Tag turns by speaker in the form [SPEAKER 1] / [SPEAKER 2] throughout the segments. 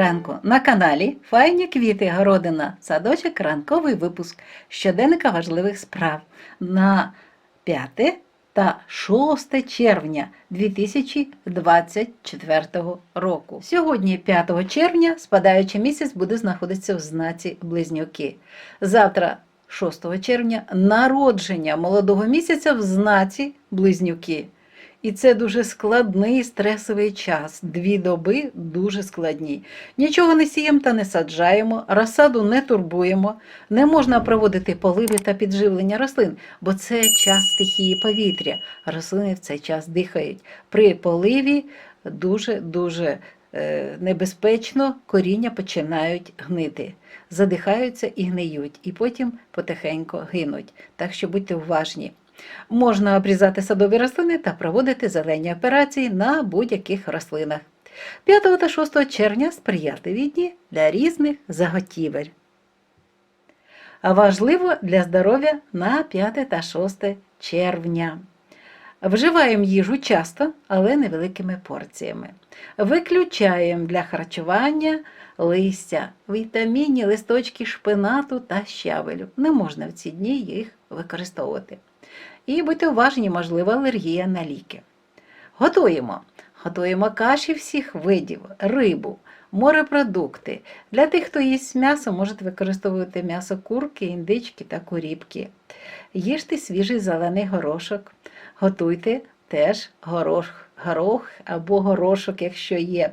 [SPEAKER 1] ранку на каналі Файні квіти Городина, садочок ранковий випуск щоденника важливих справ на 5 та 6 червня 2024 року. Сьогодні, 5 червня, спадаючий місяць буде знаходитися в знаці Близнюки. Завтра, 6 червня, народження молодого місяця в знаці Близнюки. І це дуже складний стресовий час. Дві доби дуже складні. Нічого не сіємо та не саджаємо, розсаду не турбуємо, не можна проводити поливи та підживлення рослин, бо це час стихії повітря. Рослини в цей час дихають. При поливі дуже-дуже е, небезпечно коріння починають гнити. Задихаються і гниють, і потім потихеньку гинуть. Так що будьте уважні. Можна обрізати садові рослини та проводити зелені операції на будь-яких рослинах. 5 та 6 червня сприятливі дні для різних заготівель. Важливо для здоров'я на 5 та 6 червня. Вживаємо їжу часто, але невеликими порціями. Виключаємо для харчування листя, вітамінні, листочки шпинату та щавелю. Не можна в ці дні їх використовувати. І будьте уважні, можлива алергія на ліки. Готуємо. Готуємо каші всіх видів, рибу, морепродукти. Для тих, хто їсть м'ясо, можете використовувати м'ясо курки, індички та куріпки. Їжте свіжий зелений горошок. Готуйте теж горох, горох або горошок, якщо є.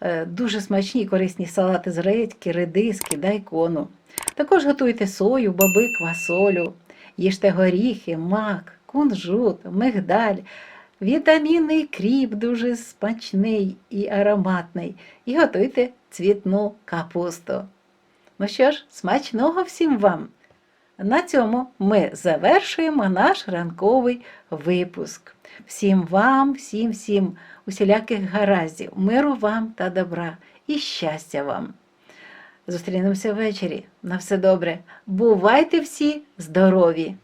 [SPEAKER 1] Е, Дуже смачні і корисні салати з редьки, редиски, дайкону. Також готуйте сою, боби, квасолю. Їжте горіхи, мак, кунжут, мигдаль, вітамінний кріп дуже смачний і ароматний. І готуйте цвітну капусту. Ну що ж, смачного всім вам! На цьому ми завершуємо наш ранковий випуск. Всім вам, всім, всім усіляких гараздів, миру вам та добра і щастя вам! Зустрінемося ввечері. На все добре. Бувайте всі здорові!